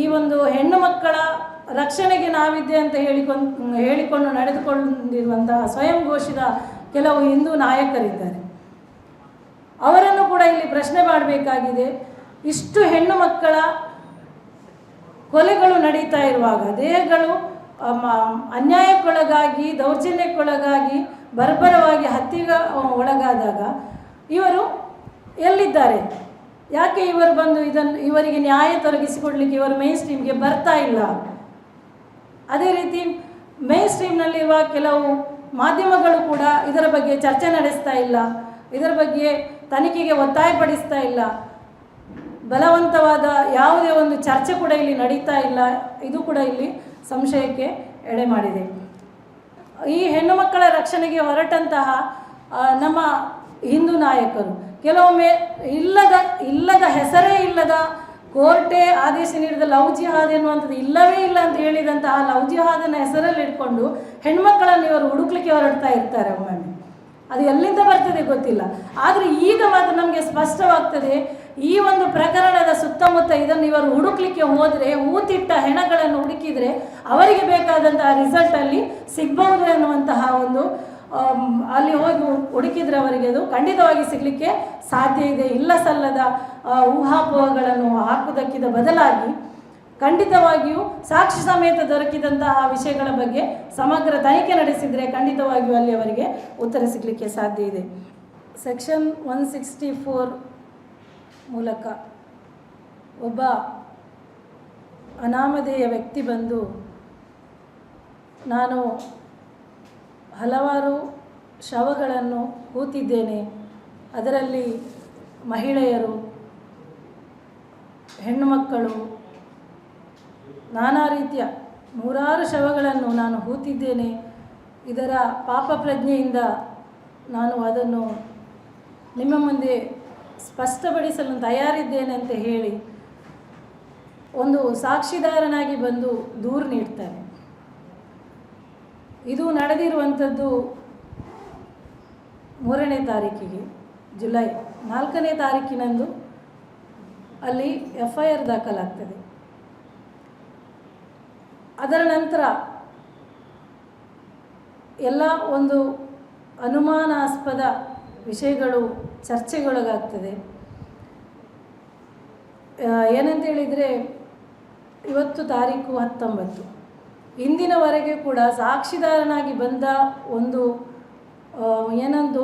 ಈ ಒಂದು ಹೆಣ್ಣು ಮಕ್ಕಳ ರಕ್ಷಣೆಗೆ ನಾವಿದ್ದೆ ಅಂತ ಹೇಳಿಕೊಂಡು ಹೇಳಿಕೊಂಡು ನಡೆದುಕೊಂಡಿರುವಂತಹ ಸ್ವಯಂ ಘೋಷಿತ ಕೆಲವು ಹಿಂದೂ ನಾಯಕರಿದ್ದಾರೆ. ಅವರನ್ನು ಕೂಡ ಇಲ್ಲಿ ಪ್ರಶ್ನೆ ಮಾಡಬೇಕಾಗಿದೆ. ಇಷ್ಟು ಹೆಣ್ಣು ಮಕ್ಕಳ ಕೊಲೆಗಳು ನಡೀತಾ ಇರುವಾಗ, ದೇಹಗಳು ಅನ್ಯಾಯಕ್ಕೊಳಗಾಗಿ, ದೌರ್ಜನ್ಯಕ್ಕೊಳಗಾಗಿ, ಬರ್ಬರವಾಗಿ ಹತ್ಯೆಗೆ ಒಳಗಾದಾಗ ಇವರು ಎಲ್ಲಿದ್ದಾರೆ? ಯಾಕೆ ಇವರು ಬಂದು ಇದನ್ನು ಇವರಿಗೆ ನ್ಯಾಯ ತೊಲಗಿಸಿಕೊಡ್ಲಿಕ್ಕೆ ಇವರು ಮೇನ್ ಸ್ಟ್ರೀಮ್ಗೆ ಬರ್ತಾ ಇಲ್ಲ? ಅದೇ ರೀತಿ ಮೇನ್ ಸ್ಟ್ರೀಮ್ನಲ್ಲಿರುವ ಕೆಲವು ಮಾಧ್ಯಮಗಳು ಕೂಡ ಇದರ ಬಗ್ಗೆ ಚರ್ಚೆ ನಡೆಸ್ತಾ ಇಲ್ಲ. ಇದರ ಬಗ್ಗೆ ತನಿಖೆಗೆ ಒತ್ತಾಯಪಡಿಸ್ತಾ ಇಲ್ಲ. ಬಲವಂತವಾದ ಯಾವುದೇ ಒಂದು ಚರ್ಚೆ ಕೂಡ ಇಲ್ಲಿ ನಡೀತಾ ಇಲ್ಲ. ಇದು ಕೂಡ ಇಲ್ಲಿ ಸಂಶಯಕ್ಕೆ ಎಡೆ ಮಾಡಿದೆ. ಈ ಹೆಣ್ಣು ಮಕ್ಕಳ ರಕ್ಷಣೆಗೆ ಹೊರಟಂತಹ ನಮ್ಮ ಹಿಂದೂ ನಾಯಕರು ಕೆಲವೊಮ್ಮೆ ಇಲ್ಲದ ಇಲ್ಲದ ಹೆಸರೇ ಇಲ್ಲದ ಕೋರ್ಟೇ ಆದೇಶ ನೀಡಿದ ಲವ್ ಜಿಹಾದ್ ಎನ್ನುವಂಥದ್ದು ಇಲ್ಲವೇ ಇಲ್ಲ ಅಂತ ಹೇಳಿದಂತಹ ಲವ್ ಜಿಹಾದನ ಹೆಸರಲ್ಲಿ ಇಟ್ಕೊಂಡು ಹೆಣ್ಮಕ್ಕಳನ್ನು ಇವರು ಹುಡುಕ್ಲಿಕ್ಕೆ ಹೊರಡ್ತಾ ಇರ್ತಾರೆ ಒಮ್ಮೊಮ್ಮೆ ಅದು ಎಲ್ಲಿಂದ ಬರ್ತದೆ ಗೊತ್ತಿಲ್ಲ. ಆದರೆ ಈಗ ಮಾತ್ರ ನಮಗೆ ಸ್ಪಷ್ಟವಾಗ್ತದೆ, ಈ ಒಂದು ಪ್ರಕರಣದ ಸುತ್ತಮುತ್ತ ಇದನ್ನು ಇವರು ಹುಡುಕ್ಲಿಕ್ಕೆ ಹೋದರೆ ಹೂತಿಟ್ಟ ಹೆಣಗಳನ್ನು ಹುಡುಕಿದರೆ ಅವರಿಗೆ ಬೇಕಾದಂತಹ ರಿಸಲ್ಟಲ್ಲಿ ಸಿಗ್ಬಹುದು ಎನ್ನುವಂತಹ ಒಂದು ಅಲ್ಲಿ ಹೋಗಿ ಹುಡುಕಿದ್ರೆ ಅವರಿಗೆ ಅದು ಖಂಡಿತವಾಗಿ ಸಿಗಲಿಕ್ಕೆ ಸಾಧ್ಯ ಇದೆ. ಇಲ್ಲ ಸಲ್ಲದ ಊಹಾಪೋಹಗಳನ್ನು ಹಾಕುವುದಕ್ಕಿದ ಬದಲಾಗಿ ಖಂಡಿತವಾಗಿಯೂ ಸಾಕ್ಷಿ ಸಮೇತ ದೊರಕಿದಂತಹ ವಿಷಯಗಳ ಬಗ್ಗೆ ಸಮಗ್ರ ತನಿಖೆ ನಡೆಸಿದರೆ ಖಂಡಿತವಾಗಿಯೂ ಅಲ್ಲಿ ಅವರಿಗೆ ಉತ್ತರ ಸಿಗಲಿಕ್ಕೆ ಸಾಧ್ಯ ಇದೆ. ಸೆಕ್ಷನ್ ಒನ್ ಸಿಕ್ಸ್ಟಿ ಫೋರ್ ಮೂಲಕ ಒಬ್ಬ ಅನಾಮಧೇಯ ವ್ಯಕ್ತಿ ಬಂದು, ನಾನು ಹಲವಾರು ಶವಗಳನ್ನು ಹೂತಿದ್ದೇನೆ. ಅದರಲ್ಲಿ ಮಹಿಳೆಯರು ಹೆಣ್ಣುಮಕ್ಕಳು ನಾನಾ ರೀತಿಯ ನೂರಾರು ಶವಗಳನ್ನು ನಾನು ಹೂತಿದ್ದೇನೆ. ಇದರ ಪಾಪ ಪ್ರಜ್ಞೆಯಿಂದ ನಾನು ಅದನ್ನು ನಿಮ್ಮ ಮುಂದೆ ಸ್ಪಷ್ಟಪಡಿಸಲು ತಯಾರಿದ್ದೇನೆ ಅಂತ ಹೇಳಿ ಒಂದು ಸಾಕ್ಷಿದಾರನಾಗಿ ಬಂದು ದೂರು ನೀಡ್ತಾನೆ. ಇದು ನಡೆದಿರುವಂಥದ್ದು ಮೂರನೇ ತಾರೀಕಿಗೆ, ಜುಲೈ ನಾಲ್ಕನೇ ತಾರೀಕಿನಂದು ಅಲ್ಲಿ ಎಫ್ ಐ ಆರ್ ದಾಖಲಾಗ್ತದೆ. ಅದರ ನಂತರ ಎಲ್ಲ ಒಂದು ಅನುಮಾನಾಸ್ಪದ ವಿಷಯಗಳು, ಚರ್ಚೆಗೊಳಗಾಗ್ತದೆ. ಏನಂತ ಹೇಳಿದರೆ, ಇವತ್ತು ತಾರೀಕು ಹತ್ತೊಂಬತ್ತು. ಇಂದಿನವರೆಗೆ ಕೂಡ ಸಾಕ್ಷಿದಾರನಾಗಿ ಬಂದ ಒಂದು ಏನೊಂದು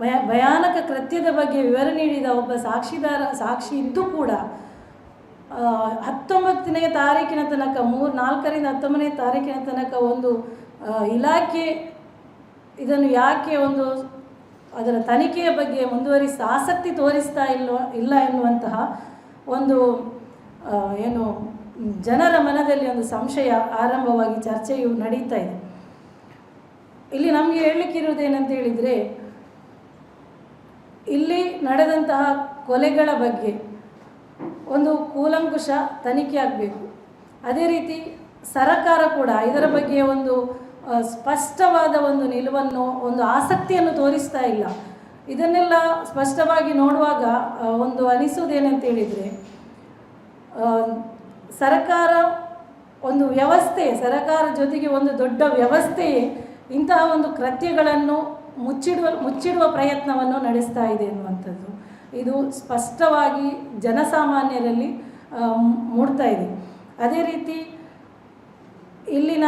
ಭಯ, ಭಯಾನಕ ಕೃತ್ಯದ ಬಗ್ಗೆ ವಿವರ ನೀಡಿದ ಒಬ್ಬ ಸಾಕ್ಷಿದಾರ, ಸಾಕ್ಷಿ ಇದ್ದು ಕೂಡ ಹತ್ತೊಂಬತ್ತನೇ ತಾರೀಕಿನ ತನಕ, ಮೂರು, ನಾಲ್ಕರಿಂದ ಹತ್ತೊಂಬತ್ತನೇ ತಾರೀಕಿನ ತನಕ ಒಂದು ಇಲಾಖೆ ಇದನ್ನು ಯಾಕೆ ಒಂದು ಅದರ ತನಿಖೆಯ ಬಗ್ಗೆ ಮುಂದುವರಿಸಿ ಆಸಕ್ತಿ ತೋರಿಸ್ತಾ ಇಲ್ಲ ಇಲ್ಲ ಎನ್ನುವಂತಹ ಒಂದು ಏನು ಜನರ ಮನದಲ್ಲಿ ಒಂದು ಸಂಶಯ ಆರಂಭವಾಗಿ ಚರ್ಚೆಯು ನಡೀತಾ ಇದೆ. ಇಲ್ಲಿ ನಮಗೆ ಹೇಳಲಿಕ್ಕಿರುವುದೇನಂತ ಹೇಳಿದರೆ, ಇಲ್ಲಿ ನಡೆದಂತಹ ಕೊಲೆಗಳ ಬಗ್ಗೆ ಒಂದು ಕೂಲಂಕುಷ ತನಿಖೆ ಆಗಬೇಕು. ಅದೇ ರೀತಿ ಸರಕಾರ ಕೂಡ ಇದರ ಬಗ್ಗೆ ಒಂದು ಸ್ಪಷ್ಟವಾದ ಒಂದು ನಿಲುವನ್ನು, ಒಂದು ಆಸಕ್ತಿಯನ್ನು ತೋರಿಸ್ತಾ ಇಲ್ಲ. ಇದನ್ನೆಲ್ಲ ಸ್ಪಷ್ಟವಾಗಿ ನೋಡುವಾಗ ಒಂದು ಅನಿಸುವುದೇನಂತ ಹೇಳಿದರೆ ಸರ್ಕಾರ ಒಂದು ವ್ಯವಸ್ಥೆ, ಸರಕಾರ ಜೊತೆಗೆ ಒಂದು ದೊಡ್ಡ ವ್ಯವಸ್ಥೆಯೇ ಇಂತಹ ಒಂದು ಕೃತ್ಯಗಳನ್ನು ಮುಚ್ಚಿಡುವ ಮುಚ್ಚಿಡುವ ಪ್ರಯತ್ನವನ್ನು ನಡೆಸ್ತಾ ಇದೆ ಅನ್ನುವಂಥದ್ದು ಇದು ಸ್ಪಷ್ಟವಾಗಿ ಜನಸಾಮಾನ್ಯರಲ್ಲಿ ಮೂಡ್ತಾ ಇದೆ. ಅದೇ ರೀತಿ ಇಲ್ಲಿನ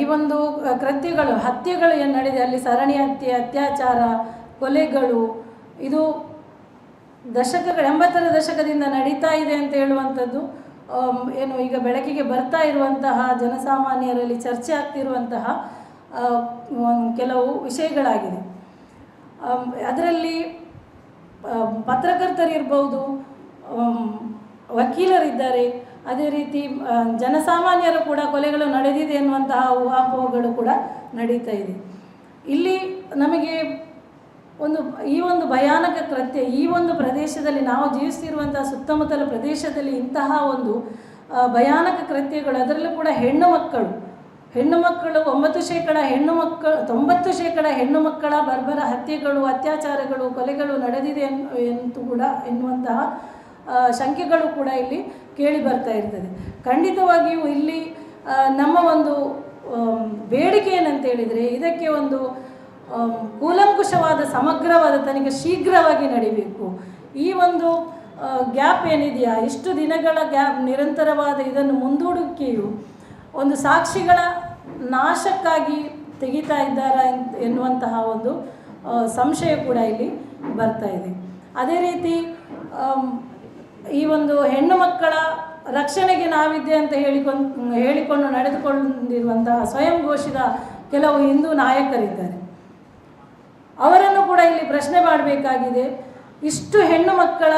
ಈ ಒಂದು ಕೃತ್ಯಗಳು, ಹತ್ಯೆಗಳು ಏನು ನಡೆದಿದೆ. ಅಲ್ಲಿ ಸರಣಿ ಹತ್ಯೆ, ಅತ್ಯಾಚಾರ, ಕೊಲೆಗಳು, ಇದು ದಶಕಗಳು, ಎಂಬತ್ತರ ದಶಕದಿಂದ ನಡೀತಾ ಇದೆ ಅಂತ ಹೇಳುವಂಥದ್ದು ಏನು ಈಗ ಬೆಳಕಿಗೆ ಬರ್ತಾ ಇರುವಂತಹ ಜನಸಾಮಾನ್ಯರಲ್ಲಿ ಚರ್ಚೆ ಆಗ್ತಿರುವಂತಹ ಕೆಲವು ವಿಷಯಗಳಾಗಿದೆ. ಅದರಲ್ಲಿ ಪತ್ರಕರ್ತರಿರ್ಬೋದು ವಕೀಲರಿದ್ದಾರೆ. ಅದೇ ರೀತಿ ಜನಸಾಮಾನ್ಯರು ಕೂಡ ಕೊಲೆಗಳು ನಡೆದಿದೆ ಎನ್ನುವಂತಹ ಊಹಾಪೋಹಗಳು ಕೂಡ ನಡೀತಾ ಇದೆ. ಇಲ್ಲಿ ನಮಗೆ ಒಂದು, ಈ ಒಂದು ಭಯಾನಕ ಕೃತ್ಯ, ಈ ಒಂದು ಪ್ರದೇಶದಲ್ಲಿ ನಾವು ಜೀವಿಸ್ತಿರುವಂತಹ ಸುತ್ತಮುತ್ತಲ ಪ್ರದೇಶದಲ್ಲಿ ಇಂತಹ ಒಂದು ಭಯಾನಕ ಕೃತ್ಯಗಳು, ಅದರಲ್ಲೂ ಕೂಡ ಹೆಣ್ಣು ಮಕ್ಕಳು ಹೆಣ್ಣು ಮಕ್ಕಳು, ಒಂಬತ್ತು ಶೇಕಡ ಹೆಣ್ಣು ಮಕ್ಕಳು, ತೊಂಬತ್ತು ಶೇಕಡ ಹೆಣ್ಣು ಮಕ್ಕಳ ಬರ್ಬರ ಹತ್ಯೆಗಳು, ಅತ್ಯಾಚಾರಗಳು, ಕೊಲೆಗಳು ನಡೆದಿದೆ ಎಂದು ಕೂಡ ಎನ್ನುವಂತಹ ಶಂಕೆಗಳು ಕೂಡ ಇಲ್ಲಿ ಕೇಳಿ ಬರ್ತಾ ಇರ್ತದೆ. ಖಂಡಿತವಾಗಿಯೂ ಇಲ್ಲಿ ನಮ್ಮ ಒಂದು ಬೇಡಿಕೆ ಏನಂತ ಹೇಳಿದರೆ, ಇದಕ್ಕೆ ಒಂದು ಕೂಲಂಕುಷವಾದ ಸಮಗ್ರವಾದ ತನಿಖೆ ಶೀಘ್ರವಾಗಿ ನಡಿಬೇಕು. ಈ ಒಂದು ಗ್ಯಾಪ್ ಏನಿದೆಯಾ? ಇಷ್ಟು ದಿನಗಳ ಗ್ಯಾಪ್, ನಿರಂತರವಾದ ಇದನ್ನು ಮುಂದೂಡಿಕೆಯು ಒಂದು ಸಾಕ್ಷಿಗಳ ನಾಶಕ್ಕಾಗಿ ತೆಗಿತಾ ಇದ್ದಾರಾ ಎನ್- ಎನ್ನುವಂತಹ ಒಂದು ಸಂಶಯ ಕೂಡ ಇಲ್ಲಿ ಬರ್ತಾ ಇದೆ. ಅದೇ ರೀತಿ ಈ ಒಂದು ಹೆಣ್ಣು ಮಕ್ಕಳ ರಕ್ಷಣೆಗೆ ನಾವಿದ್ದೆ ಅಂತ ಹೇಳಿಕೊಂಡು ಹೇಳಿಕೊಂಡು ನಡೆದುಕೊಂಡಿರುವಂತಹ ಸ್ವಯಂ ಘೋಷಿತ ಕೆಲವು ಹಿಂದೂ ನಾಯಕರಿದ್ದಾರೆ. ಅವರನ್ನು ಕೂಡ ಇಲ್ಲಿ ಪ್ರಶ್ನೆ ಮಾಡಬೇಕಾಗಿದೆ. ಇಷ್ಟು ಹೆಣ್ಣು ಮಕ್ಕಳ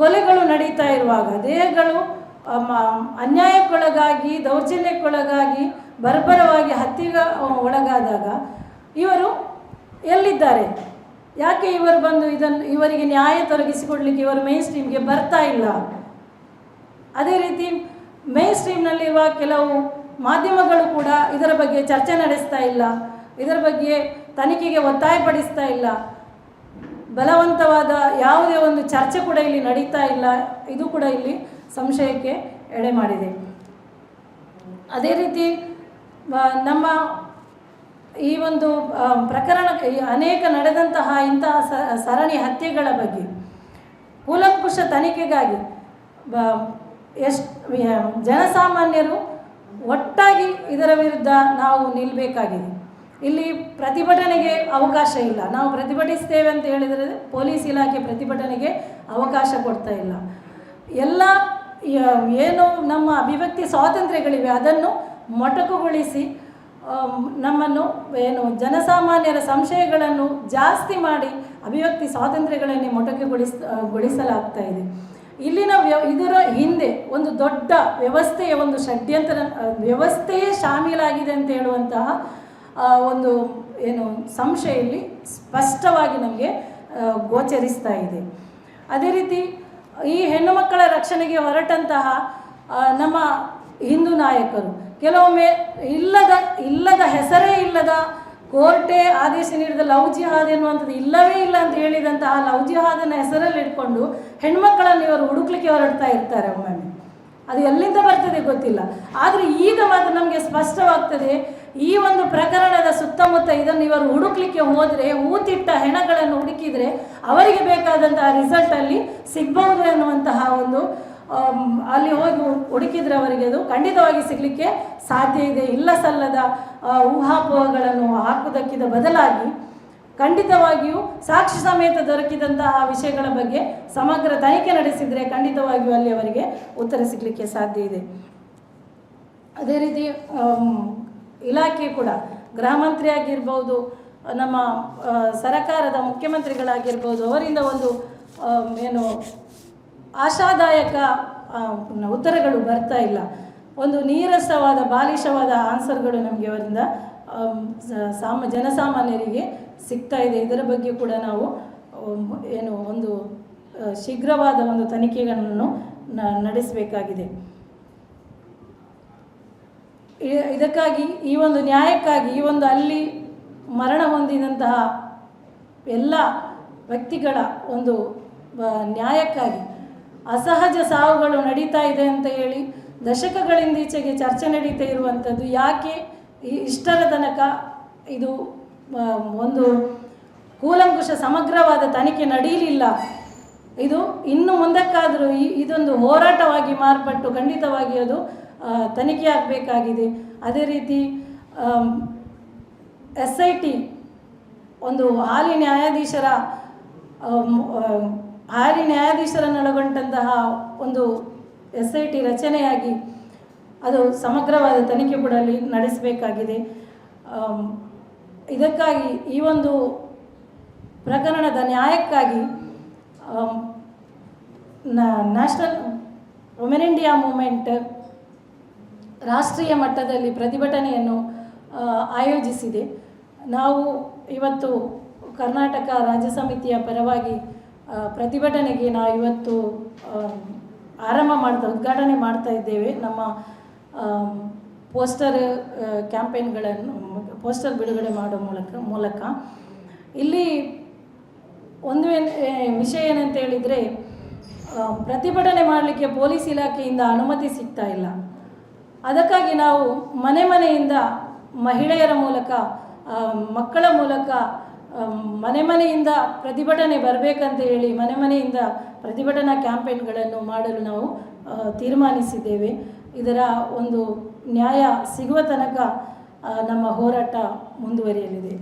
ಕೊಲೆಗಳು ನಡೀತಾ ಇರುವಾಗ, ದೇಹಗಳು ಅನ್ಯಾಯಕ್ಕೊಳಗಾಗಿ, ದೌರ್ಜನ್ಯಕ್ಕೊಳಗಾಗಿ, ಬರ್ಬರವಾಗಿ ಹತ್ಯೆಗೆ ಒಳಗಾದಾಗ ಇವರು ಎಲ್ಲಿದ್ದಾರೆ? ಯಾಕೆ ಇವರು ಬಂದು ಇದನ್ನು, ಇವರಿಗೆ ನ್ಯಾಯ ತೊಲಗಿಸಿಕೊಡ್ಲಿಕ್ಕೆ ಇವರು ಮೇನ್ ಸ್ಟ್ರೀಮ್ಗೆ ಬರ್ತಾ ಇಲ್ಲ? ಅದೇ ರೀತಿ ಮೇನ್ ಸ್ಟ್ರೀಮ್ನಲ್ಲಿರುವ ಕೆಲವು ಮಾಧ್ಯಮಗಳು ಕೂಡ ಇದರ ಬಗ್ಗೆ ಚರ್ಚೆ ನಡೆಸ್ತಾ ಇಲ್ಲ. ಇದರ ಬಗ್ಗೆ ತನಿಖೆಗೆ ಒತ್ತಾಯಪಡಿಸ್ತಾ ಇಲ್ಲ. ಬಲವಂತವಾದ ಯಾವುದೇ ಒಂದು ಚರ್ಚೆ ಕೂಡ ಇಲ್ಲಿ ನಡೀತಾ ಇಲ್ಲ. ಇದು ಕೂಡ ಇಲ್ಲಿ ಸಂಶಯಕ್ಕೆ ಎಡೆ ಮಾಡಿದೆ. ಅದೇ ರೀತಿ ನಮ್ಮ ಈ ಒಂದು ಆ, ಪ್ರಕರಣ ಈ ಅನೇಕ ನಡೆದಂತಹ ಇಂತಹ ಸರಣಿ ಹತ್ಯೆಗಳ ಬಗ್ಗೆ ಕೂಲಂಕುಷ ತನಿಖೆಗಾಗಿ ಎಷ್ಟು ಜನಸಾಮಾನ್ಯರು ಒಟ್ಟಾಗಿ ಇದರ ವಿರುದ್ಧ ನಾವು ನಿಲ್ಲಬೇಕಾಗಿದೆ ಇಲ್ಲಿ ಪ್ರತಿಭಟನೆಗೆ ಅವಕಾಶ ಇಲ್ಲ. ನಾವು ಪ್ರತಿಭಟಿಸ್ತೇವೆ ಅಂತ ಹೇಳಿದರೆ ಪೊಲೀಸ್ ಇಲಾಖೆ ಪ್ರತಿಭಟನೆಗೆ ಅವಕಾಶ ಕೊಡ್ತಾ ಇಲ್ಲ. ಎಲ್ಲ ಏನು ನಮ್ಮ ಅಭಿವ್ಯಕ್ತಿ ಸ್ವಾತಂತ್ರ್ಯಗಳಿವೆ, ಅದನ್ನು ಮೊಟಕುಗೊಳಿಸಿ ನಮ್ಮನ್ನು ಏನು ಜನಸಾಮಾನ್ಯರ ಸಂಶಯಗಳನ್ನು ಜಾಸ್ತಿ ಮಾಡಿ ಅಭಿವ್ಯಕ್ತಿ ಸ್ವಾತಂತ್ರ್ಯಗಳನ್ನೇ ಮೊಟಕುಗೊಳಿಸ್ ಗೊಳಿಸಲಾಗ್ತಾ ಇದೆ. ಇಲ್ಲಿನ ವ್ಯ, ಇದರ ಹಿಂದೆ ಒಂದು ದೊಡ್ಡ ವ್ಯವಸ್ಥೆಯ ಒಂದು ಷಡ್ಯಂತರ, ವ್ಯವಸ್ಥೆಯೇ ಶಾಮೀಲಾಗಿದೆ ಅಂತ ಹೇಳುವಂತಹ ಒಂದು ಏನು ಸಂಶಯ ಇಲ್ಲಿ ಸ್ಪಷ್ಟವಾಗಿ ನಮಗೆ ಗೋಚರಿಸ್ತಾ ಇದೆ. ಅದೇ ರೀತಿ, ಈ ಹೆಣ್ಣು ಮಕ್ಕಳ ರಕ್ಷಣೆಗೆ ಹೊರಟಂತಹ ನಮ್ಮ ಹಿಂದೂ ನಾಯಕರು, ಕೆಲವೊಮ್ಮೆ ಇಲ್ಲದ ಇಲ್ಲದ ಹೆಸರೇ ಇಲ್ಲದ ಕೋರ್ಟೇ ಆದೇಶ ನೀಡಿದ ಲವ್ ಜಿಹಾದ್ ಎನ್ನುವಂಥದ್ದು ಇಲ್ಲವೇ ಇಲ್ಲ ಅಂತ ಹೇಳಿದಂತಹ ಲವ್ ಜಿಹಾದನ ಹೆಸರಲ್ಲಿ ಇಟ್ಕೊಂಡು ಹೆಣ್ಮಕ್ಕಳನ್ನು ಇವರು ಹುಡುಕ್ಲಿಕ್ಕೆ ಹೊರಡ್ತಾ ಇರ್ತಾರೆ ಒಮ್ಮೆ ಅದು ಎಲ್ಲಿಂದ ಬರ್ತದೆ ಗೊತ್ತಿಲ್ಲ. ಆದರೆ ಈಗ ಮಾತ್ರ ನಮಗೆ ಸ್ಪಷ್ಟವಾಗ್ತದೆ ಈ ಒಂದು ಪ್ರಕರಣದ ಸುತ್ತಮುತ್ತ ಇದನ್ನು ಇವರು ಹುಡುಕ್ಲಿಕ್ಕೆ ಹೋದರೆ ಹೂತಿಟ್ಟ ಹೆಣಗಳನ್ನು ಹುಡುಕಿದರೆ ಅವರಿಗೆ ಬೇಕಾದಂತಹ ರಿಸಲ್ಟಲ್ಲಿ ಸಿಗ್ಬಹುದು ಎನ್ನುವಂತಹ ಒಂದು ಅಲ್ಲಿ ಹೋಗಿ ಹುಡುಕಿದ್ರೆ ಅವರಿಗೆ ಅದು ಖಂಡಿತವಾಗಿ ಸಿಗಲಿಕ್ಕೆ ಸಾಧ್ಯ ಇದೆ. ಇಲ್ಲ ಸಲ್ಲದ ಊಹಾಪೋಹಗಳನ್ನು ಹಾಕುವುದಕ್ಕಿದ ಬದಲಾಗಿ ಖಂಡಿತವಾಗಿಯೂ ಸಾಕ್ಷಿ ಸಮೇತ ದೊರಕಿದಂತಹ ವಿಷಯಗಳ ಬಗ್ಗೆ ಸಮಗ್ರ ತನಿಖೆ ನಡೆಸಿದರೆ ಖಂಡಿತವಾಗಿಯೂ ಅಲ್ಲಿ ಅವರಿಗೆ ಉತ್ತರ ಸಿಗಲಿಕ್ಕೆ ಸಾಧ್ಯ ಇದೆ. ಅದೇ ರೀತಿ ಇಲಾಖೆ ಕೂಡ ಗೃಹ ಮಂತ್ರಿ ಆಗಿರ್ಬೋದು, ನಮ್ಮ ಸರಕಾರದ ಮುಖ್ಯಮಂತ್ರಿಗಳಾಗಿರ್ಬೋದು, ಅವರಿಂದ ಒಂದು ಏನು, ಆಶಾದಾಯಕ ಉತ್ತರಗಳು ಬರ್ತಾ ಇಲ್ಲ. ಒಂದು ನೀರಸವಾದ, ಬಾಲಿಶವಾದ ಆನ್ಸರ್ಗಳು ನಮಗೆ ಅವರಿಂದ ಸಾಮ, ಜನಸಾಮಾನ್ಯರಿಗೆ ಸಿಗ್ತಾ ಇದೆ. ಇದರ ಬಗ್ಗೆ ಕೂಡ ನಾವು ಏನು, ಒಂದು ಶೀಘ್ರವಾದ ಒಂದು ತನಿಖೆಗಳನ್ನು ನಡೆಸಬೇಕಾಗಿದೆ. ಇದಕ್ಕಾಗಿ, ಈ ಒಂದು ನ್ಯಾಯಕ್ಕಾಗಿ, ಈ ಒಂದು ಅಲ್ಲಿ ಮರಣ ಹೊಂದಿದಂತಹ ಎಲ್ಲ ವ್ಯಕ್ತಿಗಳ ಒಂದು ನ್ಯಾಯಕ್ಕಾಗಿ ಅಸಹಜ ಸಾವುಗಳು ನಡೀತಾ ಇದೆ ಅಂತ ಹೇಳಿ ದಶಕಗಳಿಂದೀಚೆಗೆ ಚರ್ಚೆ ನಡೀತಾ ಇರುವಂಥದ್ದು ಯಾಕೆ ಇಷ್ಟರ ತನಕ ಇದು ಒಂದು ಕೂಲಂಕುಷ ಸಮಗ್ರವಾದ ತನಿಖೆ ನಡೆಯಲಿಲ್ಲ. ಇದು ಇನ್ನು ಮುಂದಕ್ಕಾದರೂ ಇದೊಂದು ಹೋರಾಟವಾಗಿ ಮಾರ್ಪಟ್ಟು ಖಂಡಿತವಾಗಿ ಅದು ತನಿಖೆ ಆಗಬೇಕಾಗಿದೆ. ಅದೇ ರೀತಿ ಎಸ್ ಐ ಟಿ ಒಂದು ಹಾಲಿ ನ್ಯಾಯಾಧೀಶರ ಹಾಲಿ ನ್ಯಾಯಾಧೀಶರನ್ನೊಳಗೊಂಡಂತಹ ಒಂದು ಎಸ್ ಐ ಟಿ ರಚನೆಯಾಗಿ ಅದು ಸಮಗ್ರವಾದ ತನಿಖೆ ಕೂಡ ಅಲ್ಲಿ ನಡೆಸಬೇಕಾಗಿದೆ. ಇದಕ್ಕಾಗಿ ಈ ಒಂದು ಪ್ರಕರಣದ ನ್ಯಾಯಕ್ಕಾಗಿ ನ್ಯಾಷನಲ್ ವುಮೆನ್ ಇಂಡಿಯಾ ಮೂಮೆಂಟ್ ರಾಷ್ಟ್ರೀಯ ಮಟ್ಟದಲ್ಲಿ ಪ್ರತಿಭಟನೆಯನ್ನು ಆಯೋಜಿಸಿದೆ. ನಾವು ಇವತ್ತು ಕರ್ನಾಟಕ ರಾಜ್ಯ ಸಮಿತಿಯ ಪರವಾಗಿ ಪ್ರತಿಭಟನೆಗೆ ನಾವು ಇವತ್ತು ಆರಂಭ ಮಾಡ್ತಾ, ಉದ್ಘಾಟನೆ ಮಾಡ್ತಾ ಇದ್ದೇವೆ. ನಮ್ಮ ಪೋಸ್ಟರ್ ಕ್ಯಾಂಪೇನ್ಗಳನ್ನು, ಪೋಸ್ಟರ್ ಬಿಡುಗಡೆ ಮಾಡೋ ಮೂಲಕ ಮೂಲಕ. ಇಲ್ಲಿ ಒಂದು ವಿಷಯ ಏನಂತ ಹೇಳಿದರೆ ಪ್ರತಿಭಟನೆ ಮಾಡಲಿಕ್ಕೆ ಪೊಲೀಸ್ ಇಲಾಖೆಯಿಂದ ಅನುಮತಿ ಸಿಗ್ತಾ ಇಲ್ಲ. ಅದಕ್ಕಾಗಿ ನಾವು ಮನೆ ಮನೆಯಿಂದ ಮಹಿಳೆಯರ ಮೂಲಕ ಮಕ್ಕಳ ಮೂಲಕ ಮನೆ ಮನೆಯಿಂದ ಪ್ರತಿಭಟನೆ ಬರಬೇಕಂತ ಹೇಳಿ ಮನೆ ಮನೆಯಿಂದ ಪ್ರತಿಭಟನಾ ಕ್ಯಾಂಪೇನ್ಗಳನ್ನು ಮಾಡಲು ನಾವು ತೀರ್ಮಾನಿಸಿದ್ದೇವೆ. ಇದರ ಒಂದು ನ್ಯಾಯ ಸಿಗುವ ತನಕ ನಮ್ಮ ಹೋರಾಟ ಮುಂದುವರಿಯಲಿದೆ.